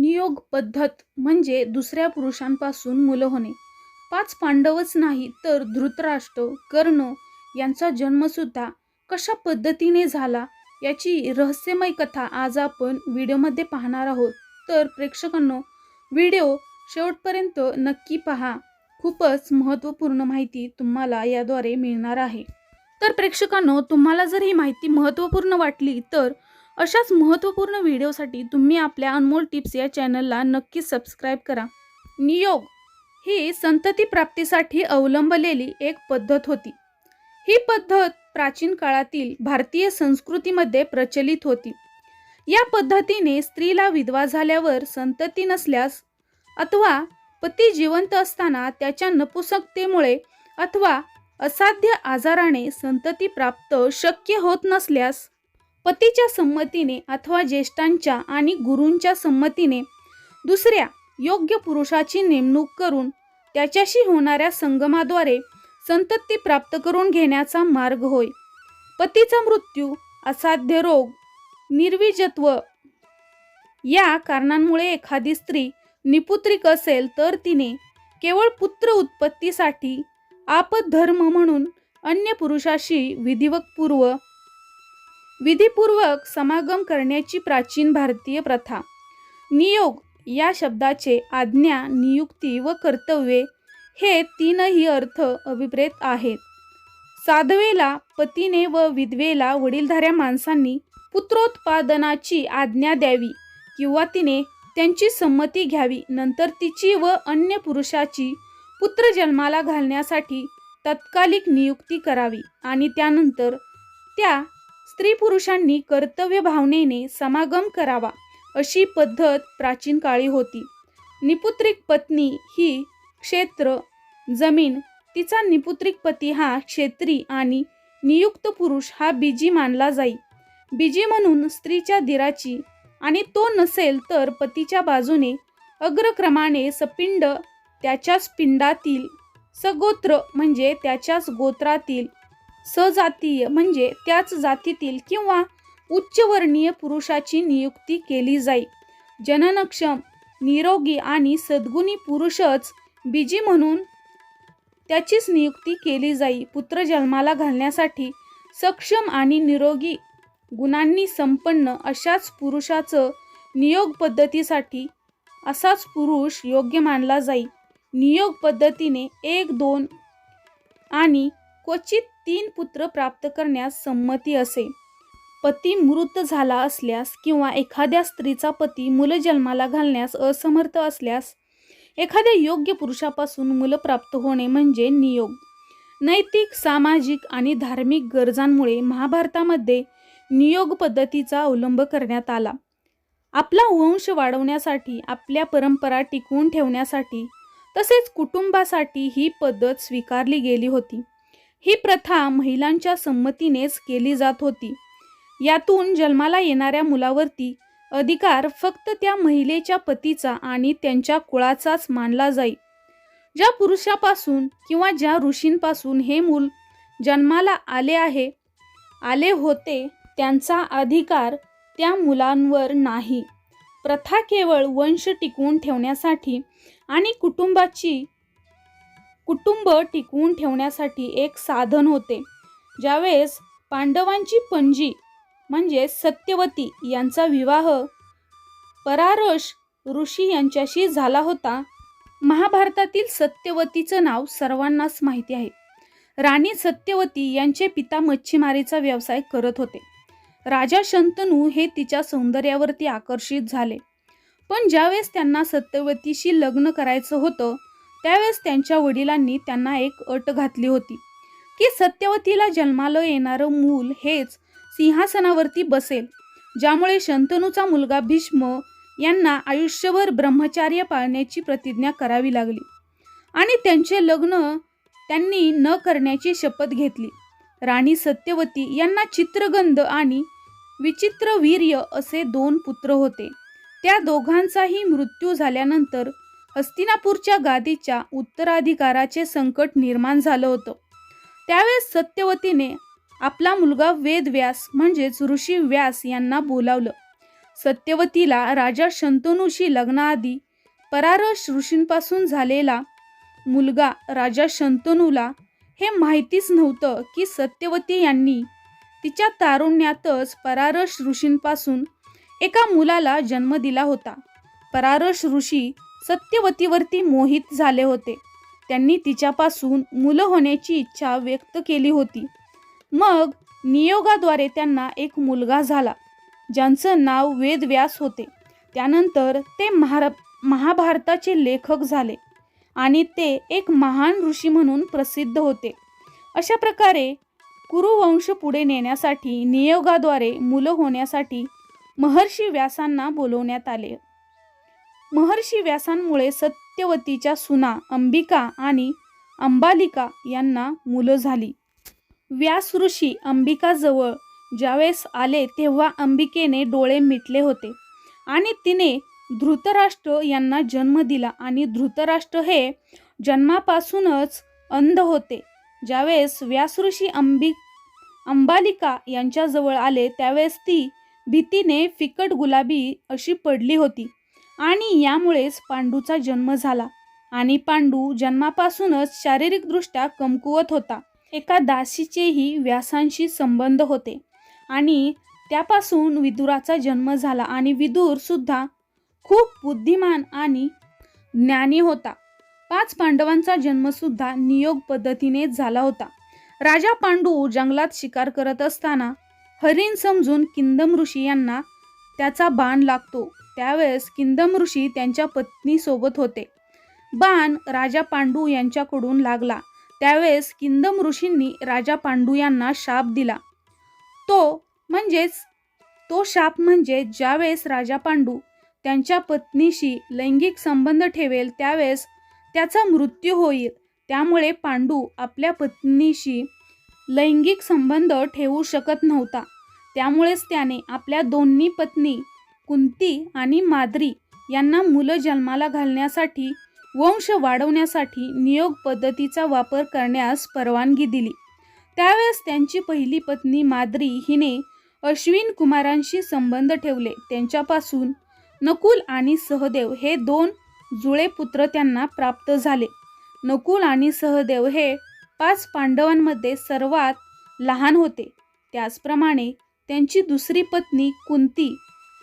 नियोग पद्धत म्हणजे दुसऱ्या पुरुषांपासून मुलं होणे. पाच पांडवच नाही तर धृतराष्ट्र कर्ण यांचा जन्मसुद्धा कशा पद्धतीने झाला याची रहस्यमय कथा आज आपण व्हिडिओमध्ये पाहणार आहोत. तर प्रेक्षकांनो व्हिडिओ शेवटपर्यंत नक्की पहा. खूपच महत्त्वपूर्ण माहिती तुम्हाला याद्वारे मिळणार आहे. तर प्रेक्षकांनो तुम्हाला जर ही माहिती महत्त्वपूर्ण वाटली तर अशाच महत्त्वपूर्ण व्हिडिओसाठी तुम्ही आपल्या अनमोल टिप्स या चॅनलला नक्की सबस्क्राईब करा. नियोग ही संतती प्राप्तीसाठी अवलंबलेली एक पद्धत होती. ही पद्धत प्राचीन काळातील भारतीय संस्कृतीमध्ये प्रचलित होती. या पद्धतीने स्त्रीला विधवा झाल्यावर संतती नसल्यास अथवा पती जिवंत असताना त्याच्या नपुसकतेमुळे अथवा असाध्य आजाराने संतती प्राप्त शक्य होत नसल्यास पतीच्या संमतीने अथवा ज्येष्ठांच्या आणि गुरूंच्या संमतीने दुसऱ्या योग्य पुरुषाची नेमणूक करून त्याच्याशी होणाऱ्या संगमाद्वारे संतती प्राप्त करून घेण्याचा मार्ग होय. पतीचा मृत्यू असाध्य रोग निर्विजत्व या कारणांमुळे एखादी स्त्री निपुत्रिक असेल तर तिने केवळ पुत्र उत्पत्तीसाठी आपधर्म म्हणून अन्य पुरुषाशी विधिवकपूर्व विधीपूर्वक समागम करण्याची प्राचीन भारतीय प्रथा. नियोग या शब्दाचे आज्ञा नियुक्ती व कर्तव्ये हे तीनही अर्थ अभिप्रेत आहेत साधवेला पतीने व विधवेला वडीलधाऱ्या माणसांनी पुत्रोत्पादनाची आज्ञा द्यावी किंवा तिने त्यांची संमती घ्यावी नंतर तिची व अन्य पुरुषाची पुत्र जन्माला घालण्यासाठी तत्कालिक नियुक्ती करावी आणि त्यानंतर त्या स्त्री पुरुषांनी कर्तव्य भावनेने समागम करावा अशी पद्धत प्राचीन काळी होती. निपुत्रिक पत्नी ही क्षेत्र जमीन तिचा निपुत्रिक पती हा क्षेत्री आणि नियुक्त पुरुष हा बीजी मानला जाई. बीजी म्हणून स्त्रीच्या दिराची आणि तो नसेल तर पतीच्या बाजूने अग्रक्रमाने सपिंड त्याच्याच पिंडातील सगोत्र म्हणजे त्याच्याच गोत्रातील सजातीय म्हणजे त्याच जातीतील किंवा उच्चवर्णीय पुरुषाची नियुक्ती केली जाई. जननक्षम निरोगी आणि सद्गुणी पुरुषच बीजी म्हणून त्याचीच नियुक्ती केली जाई. पुत्र जन्माला घालण्यासाठी सक्षम आणि निरोगी गुणांनी संपन्न अशाच पुरुषाचं नियोग पद्धतीसाठी असाच पुरुष योग्य मानला जाई. नियोग पद्धतीने एक दोन आणि क्वचित तीन पुत्र प्राप्त करण्यास संमती असे. पती मृत झाला असल्यास किंवा एखाद्या स्त्रीचा पती मुलं जन्माला घालण्यास असमर्थ असल्यास एखाद्या योग्य पुरुषापासून मुलं प्राप्त होणे म्हणजे नियोग. नैतिक सामाजिक आणि धार्मिक गरजांमुळे महाभारतामध्ये नियोग पद्धतीचा अवलंब करण्यात आला. आपला वंश वाढवण्यासाठी आपल्या परंपरा टिकवून ठेवण्यासाठी तसेच कुटुंबासाठी ही पद्धत स्वीकारली गेली होती. ही प्रथा महिलांच्या संमतीनेच केली जात होती. यातून जन्माला येणाऱ्या मुलावरती अधिकार फक्त त्या महिलेच्या पतीचा आणि त्यांच्या कुळाचाच मानला जाई. ज्या पुरुषापासून किंवा ज्या ऋषींपासून हे मूल जन्माला आले आहे आले होते त्यांचा अधिकार त्या मुलांवर नाही. प्रथा केवळ वंश टिकवून ठेवण्यासाठी आणि कुटुंबाची कुटुंब टिकवून ठेवण्यासाठी एक साधन होते. ज्यावेळेस पांडवांची पणजी म्हणजे सत्यवती यांचा विवाह परारश ऋषी यांच्याशी झाला होता महाभारतातील सत्यवतीचं नाव सर्वांनाच माहिती आहे. राणी सत्यवती यांचे पिता मच्छीमारीचा व्यवसाय करत होते. राजा शंतनू हे तिच्या सौंदर्यावरती आकर्षित झाले. पण ज्यावेळेस त्यांना सत्यवतीशी लग्न करायचं होतं त्यावेळेस त्यांच्या वडिलांनी त्यांना एक अट घातली होती की सत्यवतीला जन्माला येणारं मूल हेच सिंहासनावरती बसेल ज्यामुळे शंतनूचा मुलगा भीष्म यांना आयुष्यभर ब्रह्मचार्य पाळण्याची प्रतिज्ञा करावी लागली. आणि त्यांचे लग्न त्यांनी न करण्याची शपथ घेतली. राणी सत्यवती यांना चित्रगंध आणि विचित्र वीर्य असे दोन पुत्र होते. त्या दोघांचाही मृत्यू झाल्यानंतर हस्तिनापूरच्या गादीच्या उत्तराधिकाराचे संकट निर्माण झालं होतं. त्यावेळेस सत्यवतीने आपला मुलगा वेदव्यास म्हणजेच ऋषी व्यास यांना बोलावलं. सत्यवतीला राजा शंतनूशी लग्नाआधी परारस ऋषींपासून झालेला मुलगा राजा शंतनूला हे माहितीच नव्हतं की सत्यवती यांनी तिच्या तारुण्यातच परारस ऋषींपासून एका मुलाला जन्म दिला होता. परारस ऋषी सत्यवतीवरती मोहित झाले होते. त्यांनी तिच्यापासून मुलं होण्याची इच्छा व्यक्त केली होती. मग नियोगाद्वारे त्यांना एक मुलगा झाला ज्यांचं नाव वेदव्यास होते. त्यानंतर ते महार महाभारताचे लेखक झाले आणि ते एक महान ऋषी म्हणून प्रसिद्ध होते. अशा प्रकारे कुरुवंश पुढे नेण्यासाठी नियोगाद्वारे मुलं होण्यासाठी महर्षी व्यासांना बोलवण्यात आले. महर्षी व्यासांमुळे सत्यवतीच्या सुना अंबिका आणि अंबालिका यांना मुलं झाली. व्यास ऋषी अंबिकाजवळ ज्यावेळेस आले तेव्हा अंबिकेने डोळे मिटले होते आणि तिने धृतराष्ट्र यांना जन्म दिला आणि धृतराष्ट्र हे जन्मापासूनच अंध होते. ज्यावेळेस व्यासऋषी अंबि अंबालिका यांच्याजवळ आले त्यावेळेस ती भीतीने फिकट गुलाबी अशी पडली होती. आणि यामुळेच पांडूचा जन्म झाला. आणि पांडू जन्मापासूनच शारीरिकदृष्ट्या कमकुवत होता. एका दासीचेही व्यासांशी संबंध होते. आणि त्यापासून विदुराचा जन्म झाला आणि विदूरसुद्धा खूप बुद्धिमान आणि ज्ञानी होता. पाच पांडवांचा जन्मसुद्धा नियोग पद्धतीने झाला होता. राजा पांडू जंगलात शिकार करत असताना हरिण समजून किंदम ऋषी यांना त्याचा बाण लागतो. त्यावेळेस किंदम ऋषी त्यांच्या पत्नीसोबत होते. बाण राजा पांडू यांच्याकडून लागला. त्यावेळेस किंदम ऋषींनी राजा पांडू यांना शाप दिला. तो म्हणजेच तो शाप म्हणजे ज्यावेळेस राजा पांडू त्यांच्या पत्नीशी लैंगिक संबंध ठेवेल त्यावेळेस त्याचा मृत्यू होईल. त्यामुळे पांडू आपल्या पत्नीशी लैंगिक संबंध ठेवू शकत नव्हता. त्यामुळेच त्याने आपल्या दोन्ही पत्नी कुंती आणि माद्री यांना मुलं जन्माला घालण्यासाठी वंश वाढवण्यासाठी नियोग पद्धतीचा वापर करण्यास परवानगी दिली. त्यावेळेस त्यांची पहिली पत्नी माद्री हिने अश्विन कुमारांशी संबंध ठेवले. त्यांच्यापासून नकुल आणि सहदेव हे दोन जुळे पुत्र त्यांना प्राप्त झाले. नकुल आणि सहदेव हे पाच पांडवांमध्ये सर्वात लहान होते. त्याचप्रमाणे त्यांची दुसरी पत्नी कुंती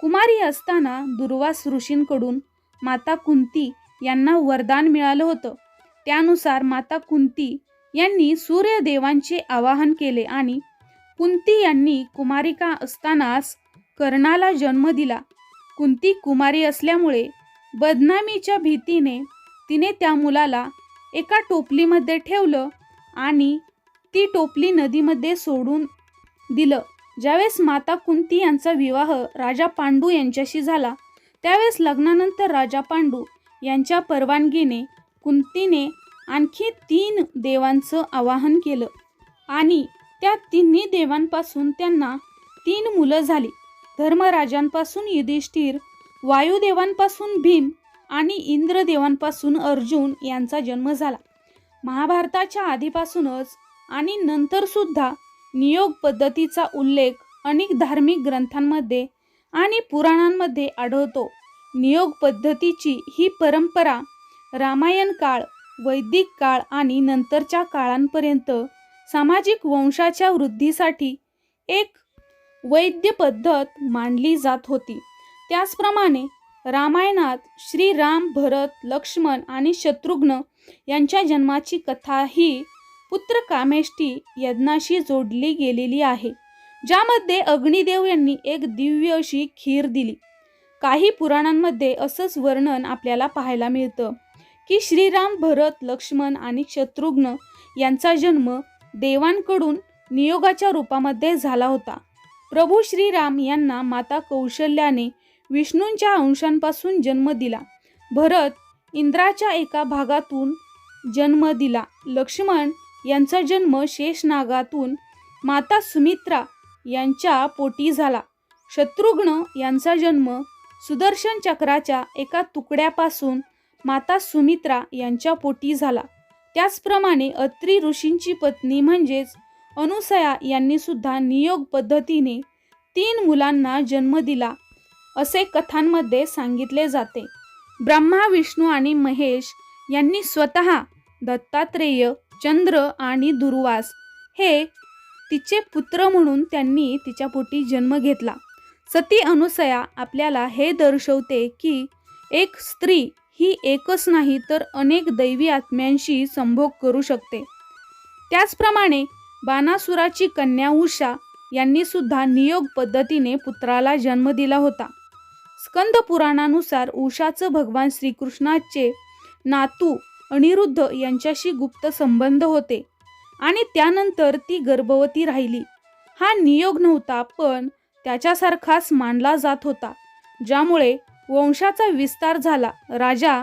कुमारी असताना दुर्वास ऋषींकडून माता कुंती यांना वरदान मिळालं होतं. त्यानुसार माता कुंती यांनी सूर्यदेवांचे आवाहन केले आणि कुंती यांनी कुमारिका असतानाच कर्णाला जन्म दिला. कुंती कुमारी असल्यामुळे बदनामीच्या भीतीने तिने त्या मुलाला एका टोपलीमध्ये ठेवलं आणि ती टोपली नदीमध्ये सोडून दिलं. ज्यावेळेस माता कुंती यांचा विवाह राजा पांडू यांच्याशी झाला त्यावेळेस लग्नानंतर राजा पांडू यांच्या परवानगीने कुंतीने आणखी तीन देवांचं आवाहन केलं आणि त्या तिन्ही देवांपासून त्यांना तीन मुलं झाली. धर्मराजांपासून युधिष्ठिर वायुदेवांपासून भीम आणि इंद्रदेवांपासून अर्जुन यांचा जन्म झाला. महाभारताच्या आधीपासूनच आणि नंतरसुद्धा नियोग पद्धतीचा उल्लेख अनेक धार्मिक ग्रंथांमध्ये आणि पुराणांमध्ये आढळतो. नियोग पद्धतीची ही परंपरा रामायण काळ वैदिक काळ आणि नंतरच्या काळांपर्यंत सामाजिक वंशाच्या वृद्धीसाठी एक वैद्य पद्धत मानली जात होती. त्याचप्रमाणे रामायणात श्रीराम भरत लक्ष्मण आणि शत्रुघ्न यांच्या जन्माची कथा ही पुत्र कामेष्टी यज्ञाशी जोडली गेलेली आहे ज्यामध्ये अग्निदेव यांनी एक दिव्य अशी खीर दिली. काही पुराणांमध्ये असंच वर्णन आपल्याला पाहायला मिळतं की श्रीराम भरत लक्ष्मण आणि शत्रुघ्न यांचा जन्म देवांकडून नियोगाच्या रूपामध्ये झाला होता. प्रभू श्रीराम यांना माता कौशल्याने विष्णूंच्या अंशांपासून जन्म दिला. भरत इंद्राच्या एका भागातून जन्म दिला. लक्ष्मण यांचा जन्म शेषनागातून माता सुमित्रा यांच्या पोटी झाला. शत्रुघ्न यांचा जन्म सुदर्शन चक्राच्या एका तुकड्यापासून माता सुमित्रा यांच्या पोटी झाला. त्याचप्रमाणे अत्री ऋषींची पत्नी म्हणजेच अनुसया यांनी सुद्धा नियोग पद्धतीने तीन मुलांना जन्म दिला असे कथांमध्ये सांगितले जाते. ब्रह्मा विष्णू आणि महेश यांनी स्वतः दत्तात्रेय चंद्र आणि दुर्वास हे तिचे पुत्र म्हणून त्यांनी तिच्या पोटी जन्म घेतला. सती अनुसया आपल्याला हे दर्शवते की एक स्त्री ही एकच नाही तर अनेक दैवी आत्म्यांशी संभोग करू शकते. त्याचप्रमाणे बाणासुराची कन्या उषा यांनी सुद्धा नियोग पद्धतीने पुत्राला जन्म दिला होता. स्कंद पुराणानुसार उषाचं भगवान श्रीकृष्णाचे नातू अनिरुद्ध यांच्याशी गुप्त संबंध होते. आणि त्यानंतर ती गर्भवती राहिली. हा नियोग नव्हता पण त्याच्यासारखाच मानला जात होता ज्यामुळे वंशाचा विस्तार झाला. राजा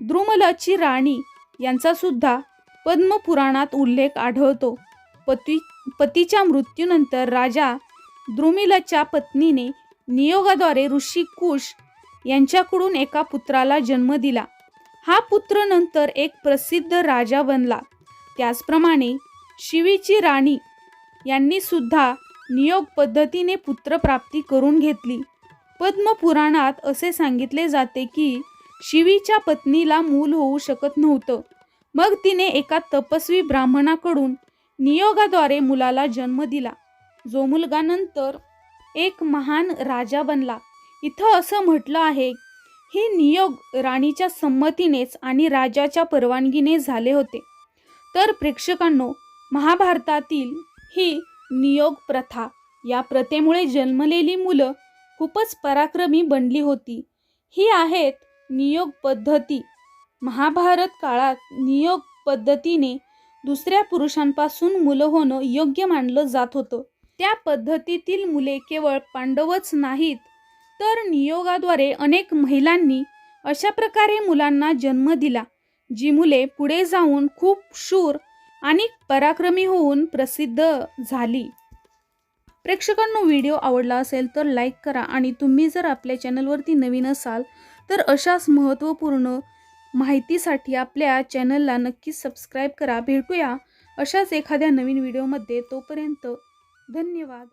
द्रुमलची राणी यांचा सुद्धा पद्मपुराणात उल्लेख आढळतो. पती पतीच्या मृत्यूनंतर राजा द्रुमिलच्या पत्नीने नियोगाद्वारे ऋषी कुश यांच्याकडून एका पुत्राला जन्म दिला. हा पुत्र नंतर एक प्रसिद्ध राजा बनला. त्याचप्रमाणे शिवीची राणी यांनी सुद्धा नियोग पद्धतीने पुत्रप्राप्ती करून घेतली. पद्मपुराणात असे सांगितले जाते की शिवीच्या पत्नीला मूल होऊ शकत नव्हतं. मग तिने एका तपस्वी ब्राह्मणाकडून नियोगाद्वारे मुलाला जन्म दिला. जो मुलगा नंतर एक महान राजा बनला. इथं असं म्हटलं आहे हे नियोग राणीच्या संमतीनेच आणि राजाच्या परवानगीने झाले होते. तर प्रेक्षकांनो महाभारतातील ही नियोग प्रथा या प्रथेमुळे जन्मलेली मुलं खूपच पराक्रमी बनली होती. ही आहेत नियोग पद्धती. महाभारत काळात नियोग पद्धतीने दुसऱ्या पुरुषांपासून मुलं होणं योग्य मानलं जात होतं. त्या पद्धतीतील मुले केवळ पांडवच नाहीत तर नियोगाद्वारे अनेक महिलांनी अशा प्रकारे मुलांना जन्म दिला जी मुले पुढे जाऊन खूप शूर आणि पराक्रमी होऊन प्रसिद्ध झाली. प्रेक्षकांनो व्हिडिओ आवडला असेल तर लाईक करा आणि तुम्ही जर आपल्या चॅनलवरती नवीन असाल तर अशाच महत्त्वपूर्ण माहितीसाठी आपल्या चॅनलला नक्कीच सबस्क्राईब करा. भेटूया अशाच एखाद्या नवीन व्हिडिओमध्ये. तोपर्यंत धन्यवाद.